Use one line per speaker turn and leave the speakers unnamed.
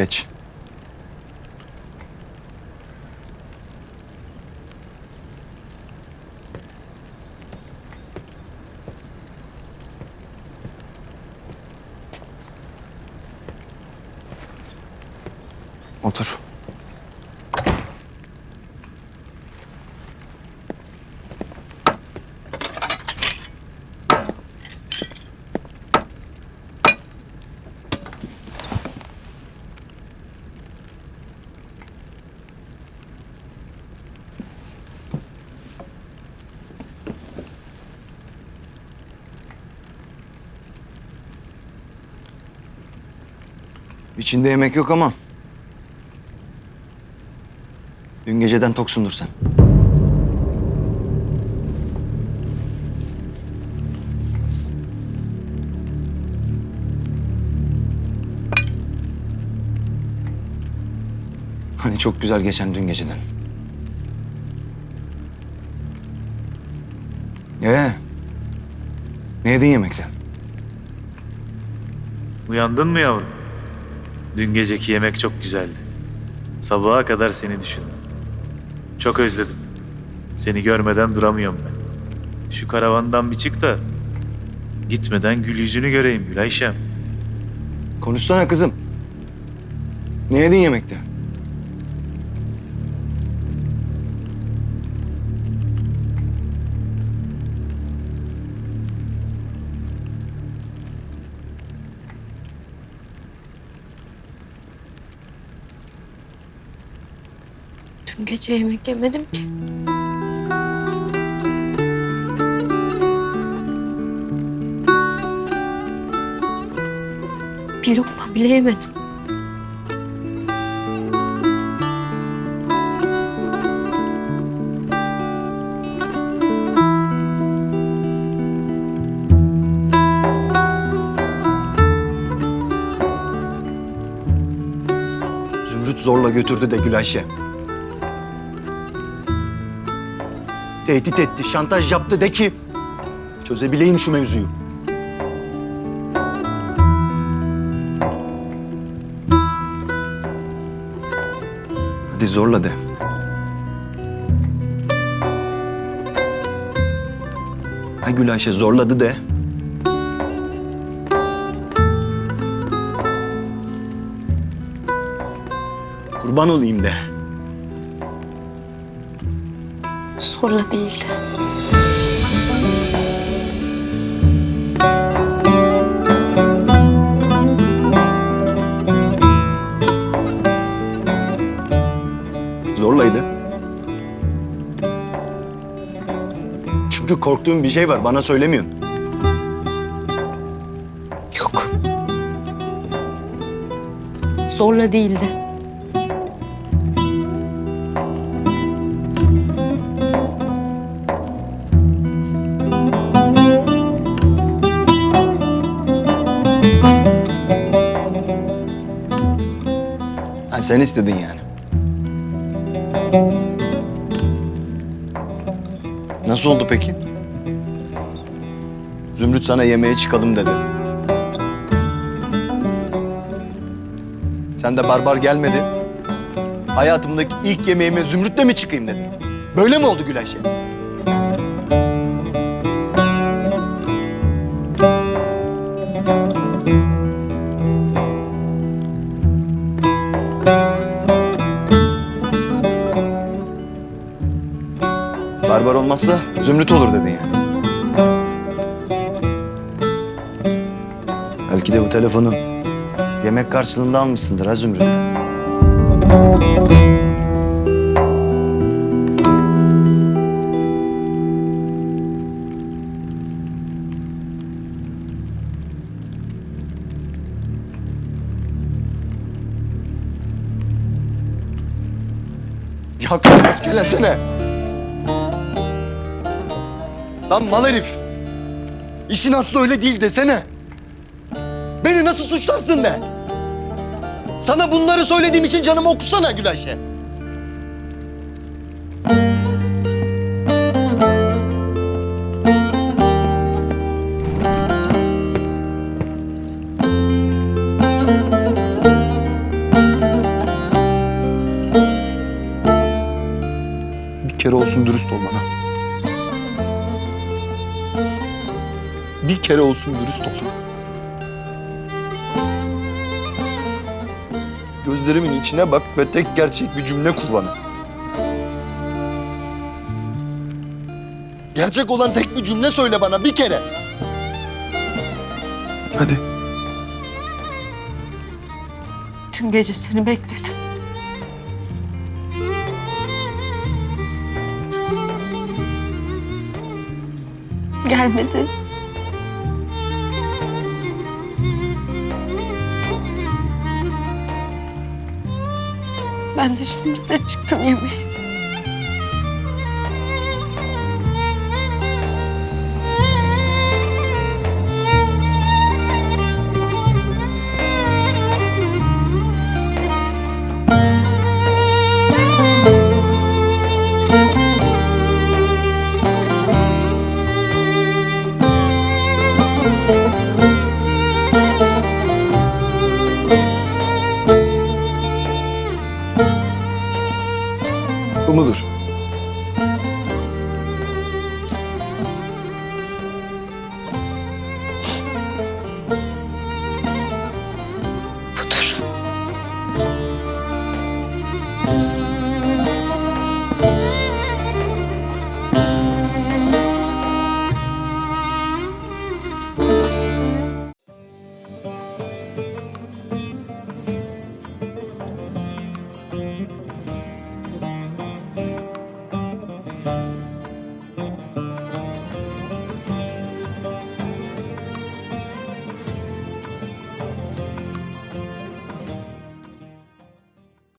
basquete. İçinde yemek yok ama. Dün geceden toksundur sen. Hani çok güzel geçen dün geceden. Ee, ne yedin yemekte?
Uyandın mı yavrum? Dün geceki yemek çok güzeldi. Sabaha kadar seni düşündüm. Çok özledim. Seni görmeden duramıyorum ben. Şu karavandan bir çık da gitmeden gül yüzünü göreyim Gül Ayşem.
Konuşsana kızım. Ne yedin yemekte?
Dün gece yemek yemedim ki. Bir lokma bile yemedim.
Zümrüt zorla götürdü de Gülayşe. Tehdit etti, şantaj yaptı de ki çözebileyim şu mevzuyu. Hadi zorla de. Ay Gülayşe zorladı de. Kurban olayım de.
Zorla değildi.
Zorlaydı. Çünkü korktuğum bir şey var. Bana söylemiyorsun.
Yok. Zorla değildi.
Sen istedin yani. Nasıl oldu peki? Zümrüt sana yemeğe çıkalım dedi. Sen de barbar gelmedi. Hayatımdaki ilk yemeğime Zümrüt'le mi çıkayım dedin? Böyle mi oldu Gülayşe? Zümrüt olur dedin yani. Belki de bu telefonu yemek karşılığında almışsındır ha Zümrüt. Ya kızım öfkelensene. Lan mal herif. İşin aslı öyle değil desene. Beni nasıl suçlarsın be? Sana bunları söylediğim için canımı okusana Gülayşe. Bir kere olsun dürüst ol bana. Bir kere olsun dürüst ol. Gözlerimin içine bak ve tek gerçek bir cümle kur bana. Gerçek olan tek bir cümle söyle bana bir kere. Hadi.
Tüm gece seni bekledim. Gelmedin. Ben de şimdi de çıktım yemeğe. yapımıdır.